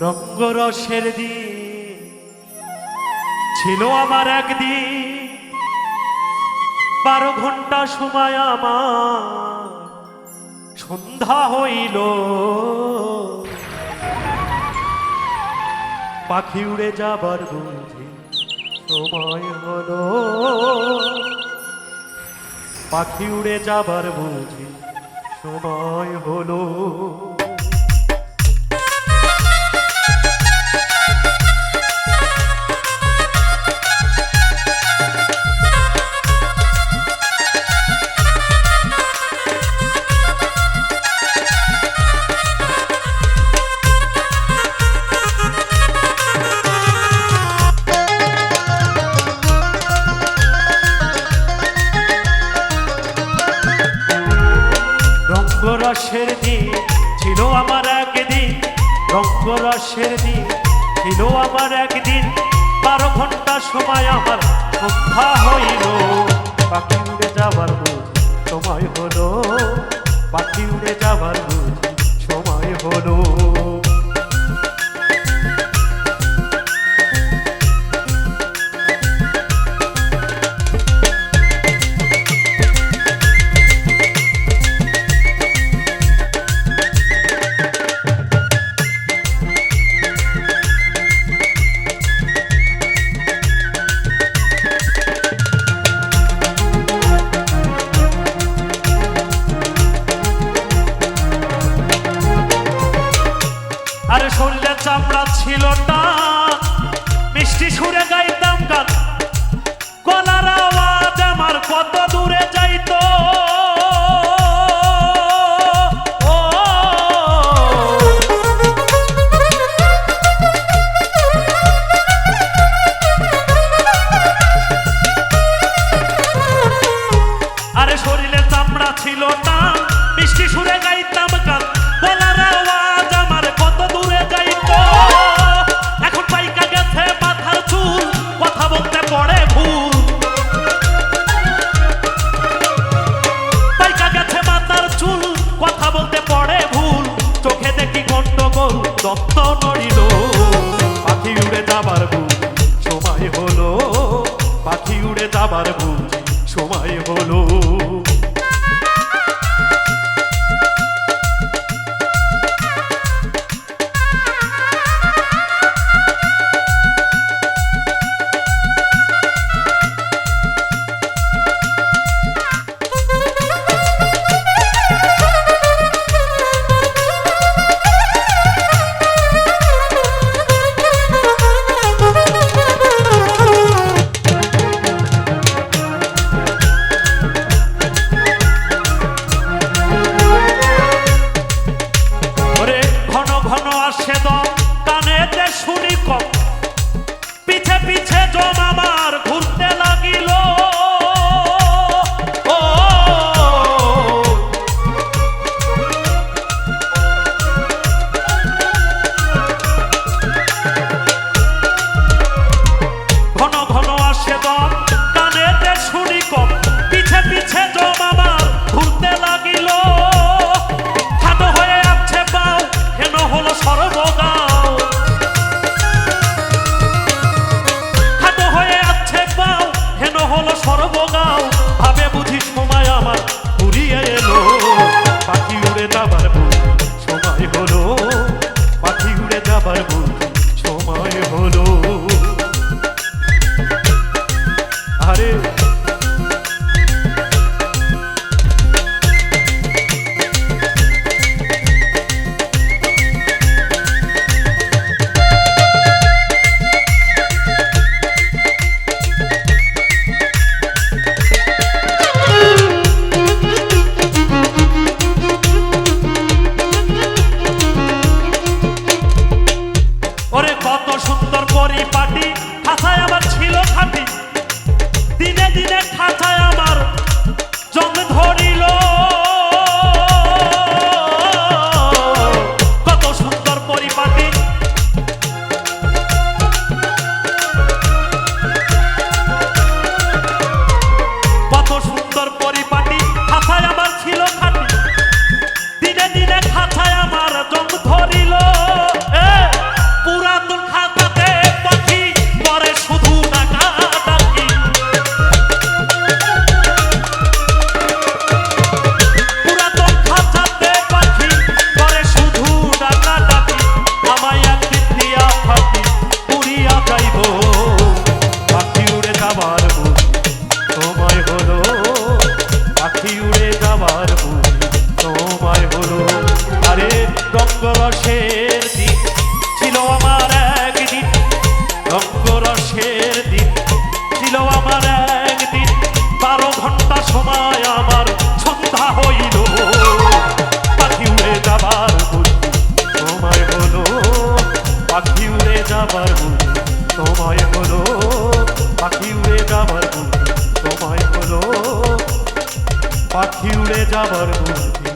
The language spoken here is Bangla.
রঙ্গরসের দিন ছিল আমার একদিন। বারো ঘণ্টা সময় আমার সন্ধ্যা হইল। পাখি উড়ে যাবার বুঝি সময় হলো। পাখি উড়ে যাবার বুঝি সময় হলো। রঙ্গরসের দিন ছিল আমার একদিন, রক্ত রসের দিন ছিল আমার একদিন। বারো ঘণ্টা সময় আমার সন্ধ্যা হইল পাখি উড়ে যাবার বুঝ সময় হলো পাখি উড়ে যাবার বুঝ সময় হলো। আরে শরীরের চামড়া ছিল না। মিষ্টি সুরে গাইতাম গান। গলার আওয়াজ আমার কত দূরে যাইতো। আরে শরীরে চামড়া ছিল না। মিষ্টি সুরে গন্ডগোল দত্ত নড়িল Tá tava na যাবার বুদ্ধি তোমায় হলো পাখি উড়ে যাবার বুদ্ধি তোমায় হলো পাখি উড়ে যাবার বুদ্ধি